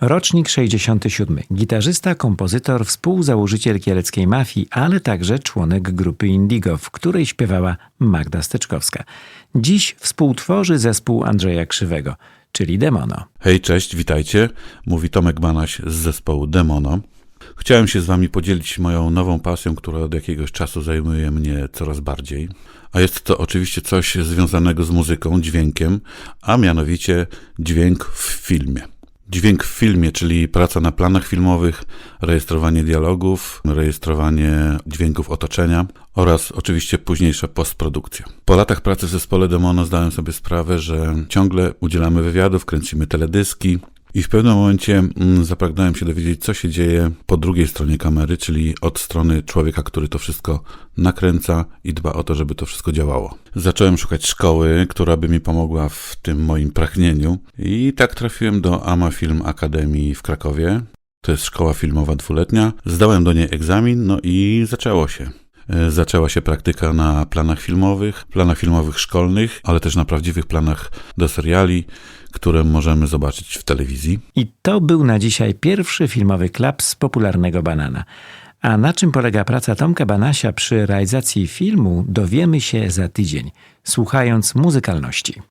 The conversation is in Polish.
Rocznik 67. Gitarzysta, kompozytor, współzałożyciel kieleckiej mafii, ale także członek grupy Indigo, w której śpiewała Magda Steczkowska. Dziś współtworzy zespół Andrzeja Krzywego, czyli Demono. Hej, cześć, witajcie. Mówi Tomek Banaś z zespołu Demono. Chciałem się z wami podzielić moją nową pasją, która od jakiegoś czasu zajmuje mnie coraz bardziej. A jest to oczywiście coś związanego z muzyką, dźwiękiem, a mianowicie dźwięk w filmie. Dźwięk w filmie, czyli praca na planach filmowych, rejestrowanie dialogów, rejestrowanie dźwięków otoczenia oraz oczywiście późniejsza postprodukcja. Po latach pracy w zespole Demono zdałem sobie sprawę, że ciągle udzielamy wywiadów, kręcimy teledyski, i w pewnym momencie mm, zapragnąłem się dowiedzieć, co się dzieje po drugiej stronie kamery, czyli od strony człowieka, który to wszystko nakręca i dba o to, żeby to wszystko działało. Zacząłem szukać szkoły, która by mi pomogła w tym moim pragnieniu i tak trafiłem do AMA Film Akademii w Krakowie. To jest szkoła filmowa dwuletnia. Zdałem do niej egzamin, no i zaczęło się. E, Zaczęła się praktyka na planach filmowych, planach filmowych szkolnych, ale też na prawdziwych planach do seriali, które możemy zobaczyć w telewizji. I to był na dzisiaj pierwszy filmowy klaps popularnego banana. A na czym polega praca Tomka Banasia przy realizacji filmu, dowiemy się za tydzień, słuchając muzykalności.